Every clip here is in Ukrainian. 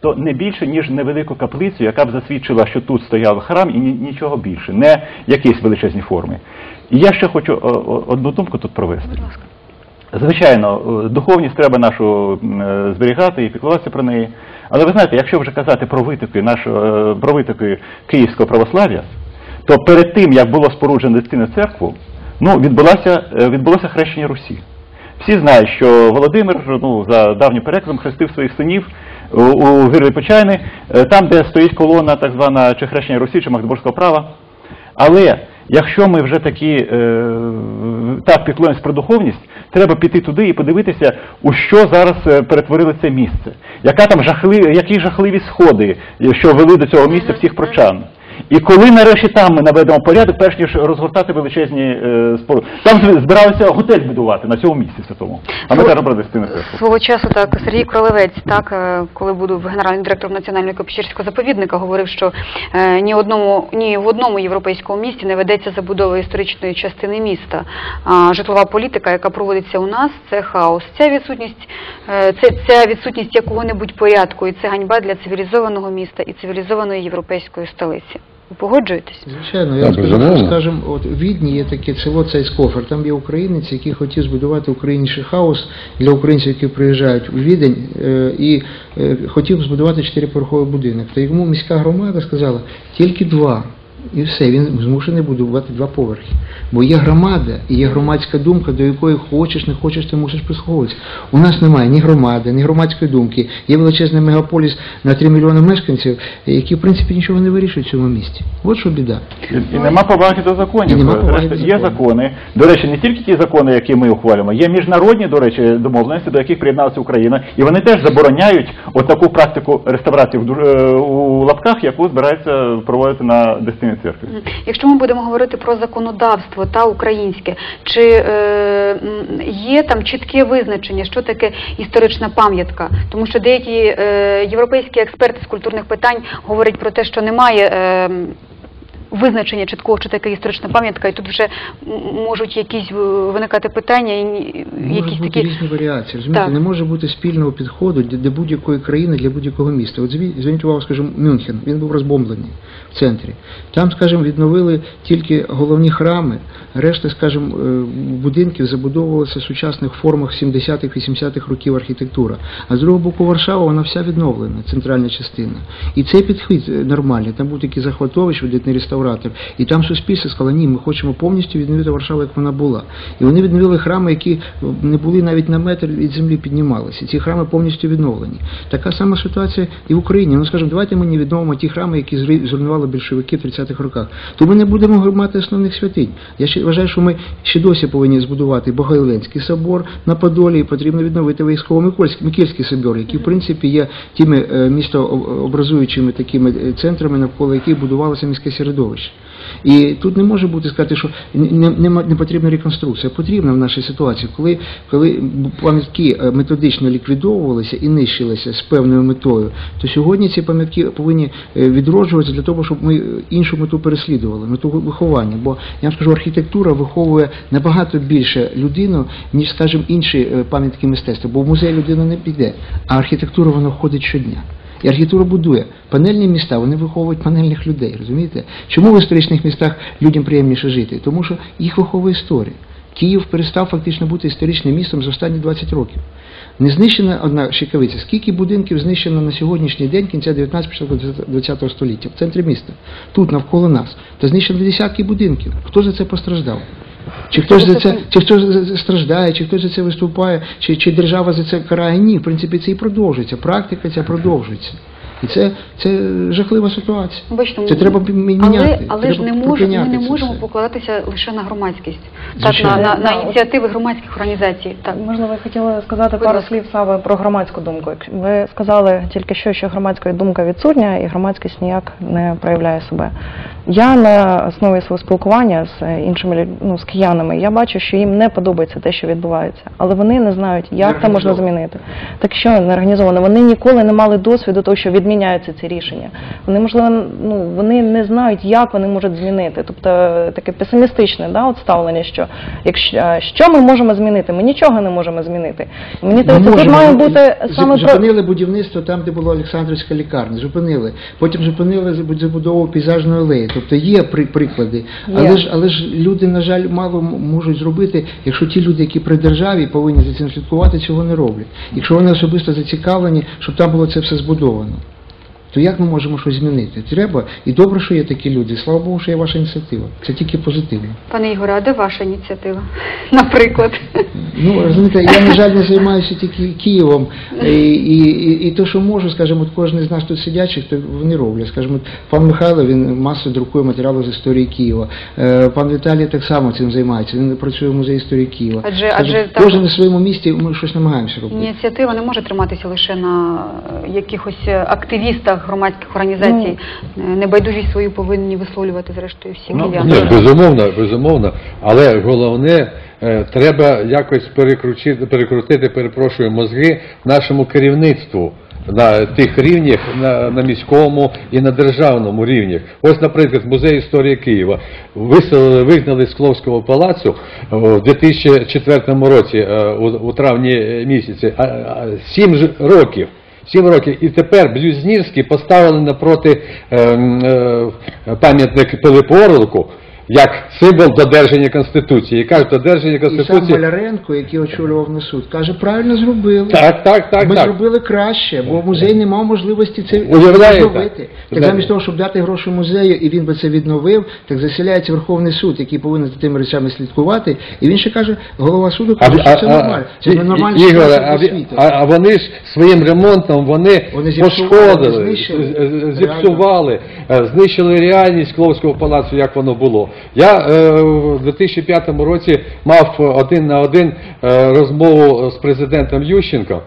то не більше, ніж невелику каплицю, яка б засвідчила, що тут стояв храм і нічого більше, не якісь величезні форми. І я ще хочу о, одну думку тут провести. Звичайно, е, духовність треба нашу е, зберігати і піклуватися про неї. Але ви знаєте, якщо вже казати про витоки нашого е, про витоки київського православ'я, то перед тим як було споруджено дитину церкву, ну відбулося, е, відбулося хрещення Русі. Всі знають, що Володимир ну, за давнім перекладом хрестив своїх синів у, у Гирлі Почайни, е, там, де стоїть колона так звана Чехрещення Русі, чи Магдебурзького права. Але якщо ми вже такі е, так піклуємось про духовність, треба піти туди і подивитися, у що зараз е, перетворили це місце. Яка там жахливі, які жахливі сходи, що вели до цього місця всіх прочан. І коли нарешті там ми наведемо порядок, перш ніж розгортати величезні е, споруди. Там збиралися готель будувати на цьому місці святому. А ми зараз про Дестину. Свого часу так Сергій Кролевець, так е, коли був генеральним директором національного Копічерського заповідника, говорив, що е, ні одному ні в одному європейському місті не ведеться забудова історичної частини міста. А житлова політика, яка проводиться у нас, це хаос. Ця відсутність, е, це ця відсутність якого-небудь порядку, і це ганьба для цивілізованого міста і цивілізованої європейської столиці. Ви погоджуєтесь? Звичайно, я Так, вам скажу, скажімо, от в Відні є таке село Цейскофер, там є українець, який хотів збудувати український хаус для українців, які приїжджають у Відень, е, і е, хотів збудувати чотириповерховий будинок. Та йому міська громада сказала, тільки два. І все, він змушений будувати два поверхи. Бо є громада і є громадська думка, до якої хочеш, не хочеш, ти мусиш прислуховуватися. У нас немає ні громади, ні громадської думки. Є величезний мегаполіс на 3 мільйони мешканців, які в принципі нічого не вирішують в цьому місті. От що біда. І, і нема поваги до законів. І нема поваги до є закони. До речі, не тільки ті закони, які ми ухвалюємо, є міжнародні, до речі, домовленості, до яких приєдналася Україна, і вони теж забороняють отаку практику реставрації в е, у лапках, яку збирається проводити на Дестині церкви. Якщо ми будемо говорити про законодавство та українське, чи е, є там чітке визначення, що таке історична пам'ятка? Тому що деякі е, європейські експерти з культурних питань говорять про те, що немає. Е, Визначення чіткого, що таке історична пам'ятка, і тут вже можуть якісь е, виникати питання, і якісь Можуть бути такі різні варіації. Розумієте, Так. не може бути спільного підходу для, будь-якої країни, для будь-якого міста. От зверніть увагу, скажімо, Мюнхен, він був розбомблений в центрі. Там, скажімо, відновили тільки головні храми, решта, скажімо, е, будинків забудовувалася в сучасних формах 70-х, 80-х років архітектура. А з другого боку Варшава, вона вся відновлена, центральна частина. І цей підхід е, нормальний. Там був такий Захватович, видатний реставратор. І там суспільство сказало, ні, ми хочемо повністю відновити Варшаву, як вона була. І вони відновили храми, які не були навіть на метр від землі піднімалися. Ці храми повністю відновлені. Така сама ситуація і в Україні. Ну скажімо, давайте ми не відновимо ті храми, які зруйнували більшовики в 30-х роках. То ми не будемо мати основних святинь. Я ще вважаю, що ми ще досі повинні збудувати Богоявленський собор на Подолі, і потрібно відновити військово-Микольський Микільський собор, який в принципі є тими е, містообразуючими такими е, центрами, навколо яких будувалося міське середовище. І тут не може бути сказати, що не, не, не потрібна реконструкція. Потрібна в нашій ситуації, коли, коли пам'ятки е, методично ліквідовувалися і нищилися з певною метою, то сьогодні ці пам'ятки повинні е, відроджуватися для того, щоб ми е, іншу мету переслідували, мету виховання. Бо я вам скажу, архітектура виховує набагато більше людину, ніж, скажімо, інші пам'ятки мистецтва. Бо в музей людина не піде, а архітектура вона входить щодня. І архітектура будує. Панельні міста, вони виховують панельних людей, розумієте? Чому в історичних містах людям приємніше жити? Тому що їх виховує історія. Київ перестав фактично бути історичним містом за останні 20 років. Не знищена одна шикавиця. Скільки будинків знищено на сьогоднішній день кінця 19-20 століття в центрі міста, тут навколо нас, та знищено десятки будинків. Хто за це постраждав? Чи хтось за це, чи хтось страждає, чи хтось за це виступає, чи, чи держава за це карає? Ні, в принципі, це і продовжується. Практика ця продовжується. І це, це жахлива ситуація. Бачите, Це треба мі- міняти. Але, але ж не може, ми не можемо все. покладатися лише на громадськість, так, на, на, на ініціативи громадських організацій. Так. Можливо, я хотіла сказати Будь пару слів саме про громадську думку. Ви сказали тільки що, що громадська думка відсутня і громадськість ніяк не проявляє себе. Я на основі свого спілкування з іншими ну, з киянами, я бачу, що їм не подобається те, що відбувається, але вони не знають, як це можна змінити. Так що не організовано. Вони ніколи не мали досвіду того, що відновити відміняються ці рішення. Вони можливо ну вони не знають, як вони можуть змінити. Тобто е, таке песимістичне да, от ставлення, що якщо е, що ми можемо змінити, ми нічого не можемо змінити. Мені здається, тут має бути саме Зупинили будівництво там, де була Олександрівська лікарня. Зупинили. Потім зупинили забу- забудову пейзажної алеї. Тобто є при, приклади. Але Є. ж, але ж люди, на жаль, мало можуть зробити, якщо ті люди, які при державі повинні за цим слідкувати, цього не роблять. Якщо вони особисто зацікавлені, щоб там було це все збудовано. То як ми можемо щось змінити? Треба. І добре, що є такі люди. Слава Богу, що є ваша ініціатива. Це тільки позитивно. Пане Ігоре, а де ваша ініціатива? Наприклад. Ну, розумієте, я, на жаль, не займаюся тільки Києвом. І, і, і, і то, що можу, скажімо, кожен з нас тут сидячих, то вони роблять. Скажімо, пан Михайло, він масу друкує матеріали з історії Києва. Е, Пан Віталій так само цим займається. Він працює в музеї історії Києва. Адже- адже кожен на своєму місці ми щось намагаємося робити. Ініціатива не може триматися лише на е, якихось е, активістах громадських організацій. Е, Небайдужість свою повинні висловлювати зрештою всі Ну, кияни. Ні, безумовно, безумовно. Але головне, е, треба якось перекрутити, перекрутити, перепрошую, мозги нашому керівництву. На тих рівнях, на, на міському і на державному рівнях. Ось, наприклад, музей історії Києва виселили, вигнали з Кловського палацу е, у 2004 році, у, у травні місяці, а, а, сім ж років. Сім років. І тепер Блюзнірський поставили напроти е, е, пам'ятник Пилипу Орлику як символ додержання Конституції. І кажуть, додержання І сам Конституції. Маляренко, який очолював на суд, каже, правильно зробили. Так, так, так, Ми так. зробили краще, бо музей не мав можливості це Уявляєте? відновити. Так замість того, щоб дати гроші музею, і він би це відновив, так заселяється Верховний суд, який повинен за тими речами слідкувати. І він ще каже, голова суду каже, що це нормально. Це І- нормальна ситуація а, для світу. а, вони ж своїм ремонтом вони, Вони пошкодили, знищили. зіпсували, е, знищили реальність Кловського палацу, як воно було. Я е, в 2005 році мав один на один е, розмову з президентом Ющенко.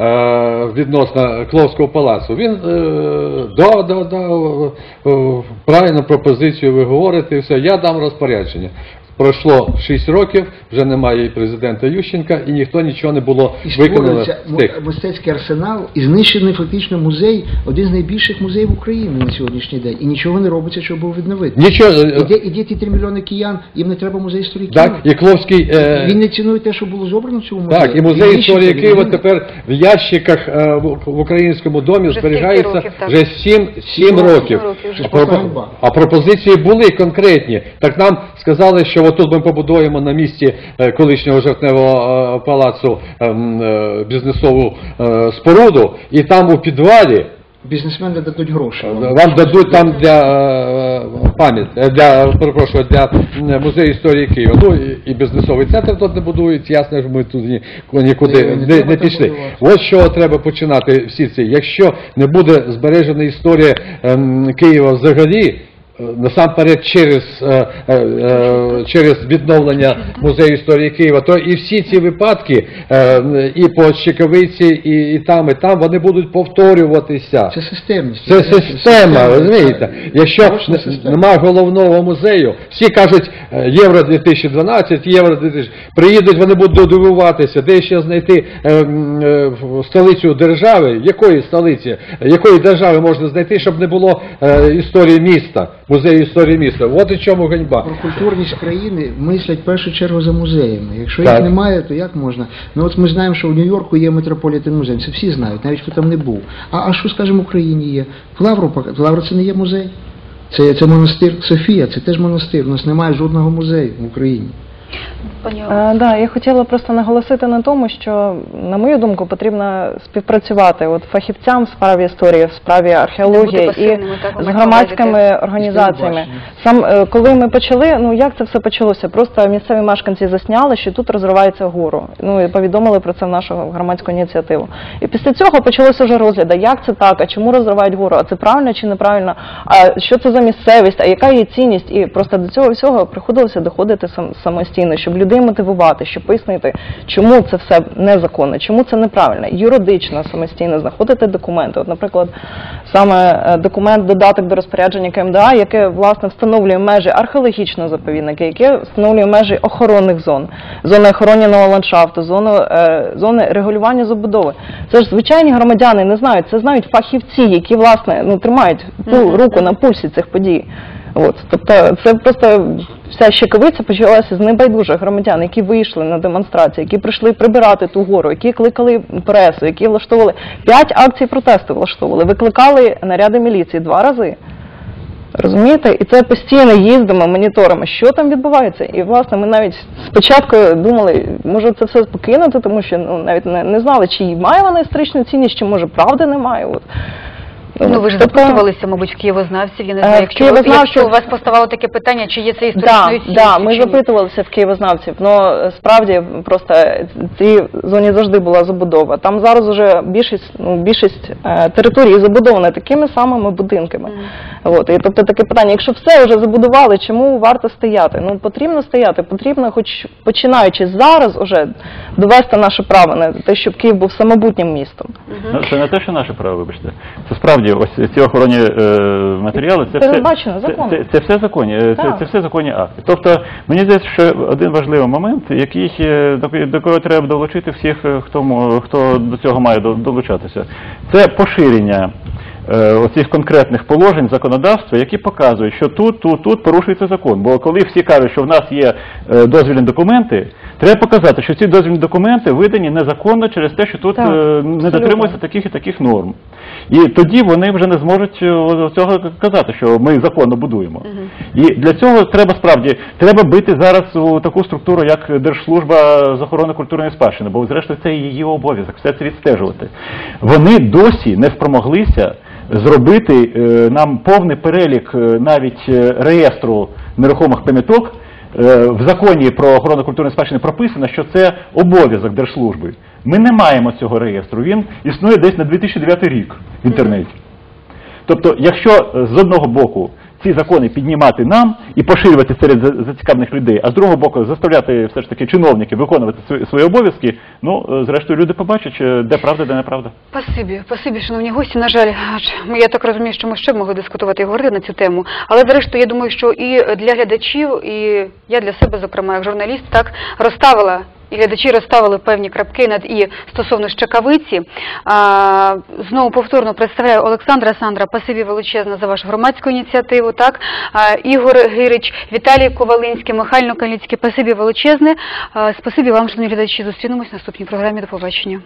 е, Відносно Кловського палацу. Він да, да, да, правильно пропозицію ви говорите, все, я дам розпорядження. Пройшло 6 років, вже немає і президента Ющенка, і ніхто нічого не було І виконано з тих. мистецький арсенал, і знищений фактично музей, один з найбільших музеїв України на сьогоднішній день. І нічого не робиться, щоб його відновити. Нічого, І е, де, і де ті 3 мільйони киян, їм не треба музей історії так, Києва. і Кловський, е, Він не цінує те, що було зроблено в цьому музеї. так, і музей історії Києва тепер в ящиках е, в, в українському домі Вже зберігається років, вже 7, 7 Сім років. років а пропозиції були конкретні. Так нам сказали, що отут ми побудуємо на місці е, колишнього жовтневого е, палацу ем, е, бізнесову споруду, і там у підвалі Бізнесмени дадуть гроші. Вам дадуть там для пам'ять, для перепрошую, для музею історії Києва. Ну і, бізнесовий центр тут не будують, ясно, що ми тут ні, нікуди Не- не пішли. Ось з треба починати всі ці. Якщо не буде збережена історія ем, Києва взагалі. Насамперед через, е, е, е, через відновлення музею історії Києва, то і всі ці випадки, і по Щековиці, і, і там, і там, вони будуть повторюватися. Це системність. Це система, розумієте? Якщо Точно н- система. нема головного музею, всі кажуть Євро 2012, Євро 2000, приїдуть, вони будуть дивуватися, де ще знайти е, е, столицю держави, якої столиці, якої держави можна знайти, щоб не було е, історії міста, музею історії міста. От і чому ганьба. Про культурність країни мислять в першу чергу за музеями. Якщо Так. їх немає, то як можна? Ну от ми знаємо, що в Нью-Йорку є метрополітен музей. Це всі знають, навіть хто там не був. А, а що, скажімо, в Україні є? В Лавру, це не є музей. Це, це монастир Софія, це теж монастир. У нас немає жодного музею в Україні. Пані Е, да, я хотіла просто наголосити на тому, що, на мою думку, потрібно співпрацювати от фахівцям в справі історії, в справі археології і з громадськими організаціями. Сам е, коли ми почали, ну як це все почалося? Просто місцеві мешканці засняли, що тут розривається гору. Ну і повідомили про це в нашу громадську ініціативу. І після цього почалося вже розгляди. Як це так? А чому розривають гору? А це правильно чи неправильно? А що це за місцевість? А яка її цінність? І просто до цього всього приходилося доходити сам самостійно, щоб щоб людей мотивувати, щоб пояснити, чому це все незаконно, чому це неправильно, юридично самостійно знаходити документи. От, наприклад, саме е, документ додаток до розпорядження КМДА, яке власне встановлює межі археологічного заповідника, яке встановлює межі охоронних зон, зони охороненого ландшафту, зону, е, зони регулювання забудови. Це ж звичайні громадяни не знають, це знають фахівці, які власне ну тримають пу- руку на пульсі цих подій. От, тобто це просто вся щекавиця почалася з небайдужих громадян, які вийшли на демонстрації, які прийшли прибирати ту гору, які кликали пресу, які влаштовували п'ять акцій протесту, влаштовували, викликали наряди міліції два рази. Розумієте? І це постійно їздимо, моніторимо, що там відбувається. І власне ми навіть спочатку думали, може це все покинути, тому що ну навіть не, не знали, чи має вона історичну цінність, чи може правди немає. От. Ну ви ж Тобто- запитувалися, мабуть, в києвознавців. Я не Е, знаю, якщо, києвознавців- якщо у вас поставало таке питання, чи є це Да, історичною цінністю, да, ми запитувалися в києвознавців, але справді просто в цій зоні завжди була забудова. Там зараз вже більшість, ну, більшість е, території забудована такими самими будинками. От, і тобто таке питання, якщо все вже забудували, чому варто стояти? Ну потрібно стояти, потрібно, хоч починаючи зараз, уже довести наше право на те, щоб Київ був самобутнім містом. Ну, Це не те, що наше право, вибачте. Це справді ось ці охоронні е, матеріали. Це все, Передбачено це, законом. це, це все законні, е, це, Так. це все законні акти. Тобто, мені здається, що один важливий момент, який е, до, до кого треба долучити всіх, е, хто мо- хто до цього має до- долучатися, це поширення. Е, Оцих конкретних положень законодавства, які показують, що тут, тут, тут порушується закон. Бо коли всі кажуть, що в нас є е, дозвільні документи, треба показати, що ці дозвільні документи видані незаконно через те, що тут Так, е, не дотримуються таких і таких норм. І тоді вони вже не зможуть цього казати, що ми законно будуємо. І для цього треба справді треба бити зараз у таку структуру, як Держслужба з охорони культурної спадщини, бо зрештою це її обов'язок, все це відстежувати. Вони досі не спромоглися зробити е, нам повний перелік е, навіть е, реєстру нерухомих пам'яток. В законі про охорону культурної спадщини прописано, що це обов'язок держслужби. Ми не маємо цього реєстру. Він існує десь на 2009 рік в інтернеті. Тобто, якщо з одного боку ці закони піднімати нам і поширювати серед за- зацікавлених людей, а з другого боку заставляти все ж таки чиновників виконувати свої, обов'язки, ну е, зрештою люди побачать, е, де правда, де неправда. Спасибі, спасибі, шановні гості. На жаль, я так розумію, що ми ще могли дискутувати і говорити на цю тему. Але зрештою, я думаю, що і для глядачів, і я для себе, зокрема, як журналіст, так розставила. І глядачі розставили певні крапки над і стосовно щекавиці. Знову повторно представляю Олександра Сандра. Пасибі величезна за вашу громадську ініціативу. Так Ігор Гирич, Віталій Ковалинський, Михайло Каліцький. Пасибі величезне. Спасибі вам, шановні глядачі. Зустрінемось в наступній програмі. До побачення.